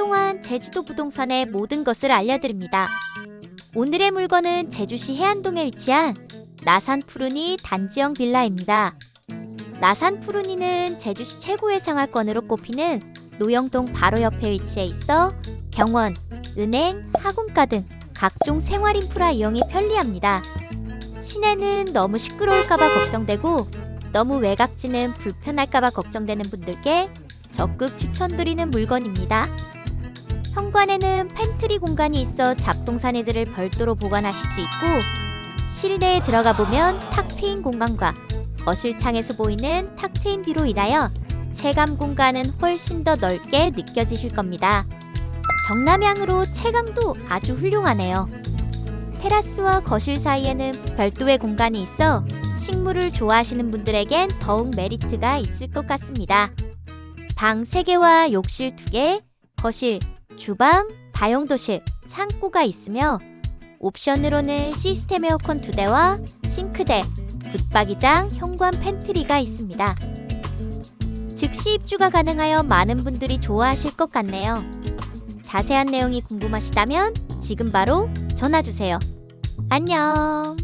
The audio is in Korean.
동안 제주도 부동산의 모든 것을 알려드립니다. 오늘의 물건은 제주시 해안동에 위치한 나산 푸르니 단지형 빌라입니다. 나산 푸르니는 제주시 최고의 생활권으로 꼽히는 노영동 바로 옆에 위치해 있어 병원, 은행, 학원가 등 각종 생활 인프라 이용이 편리합니다. 시내는 너무 시끄러울까봐 걱정되고 너무 외곽지는 불편할까봐 걱정되는 분들께 적극 추천드리는 물건입니다. 현관에는 팬트리 공간이 있어 잡동사니들을 별도로 보관하실 수 있고 실내에 들어가 보면 탁 트인 공간과 거실 창에서 보이는 탁 트인 뷰로 인하여 체감 공간은 훨씬 더 넓게 느껴지실 겁니다. 정남향으로 체감도 아주 훌륭하네요. 테라스와 거실 사이에는 별도의 공간이 있어 식물을 좋아하시는 분들에겐 더욱 메리트가 있을 것 같습니다. 방 3개와 욕실 2개, 거실, 주방, 다용도실, 창고가 있으며 옵션으로는 시스템 에어컨 2대와 싱크대, 붙박이장, 현관 팬트리가 있습니다. 즉시 입주가 가능하여 많은 분들이 좋아하실 것 같네요. 자세한 내용이 궁금하시다면 지금 바로 전화 주세요. 안녕.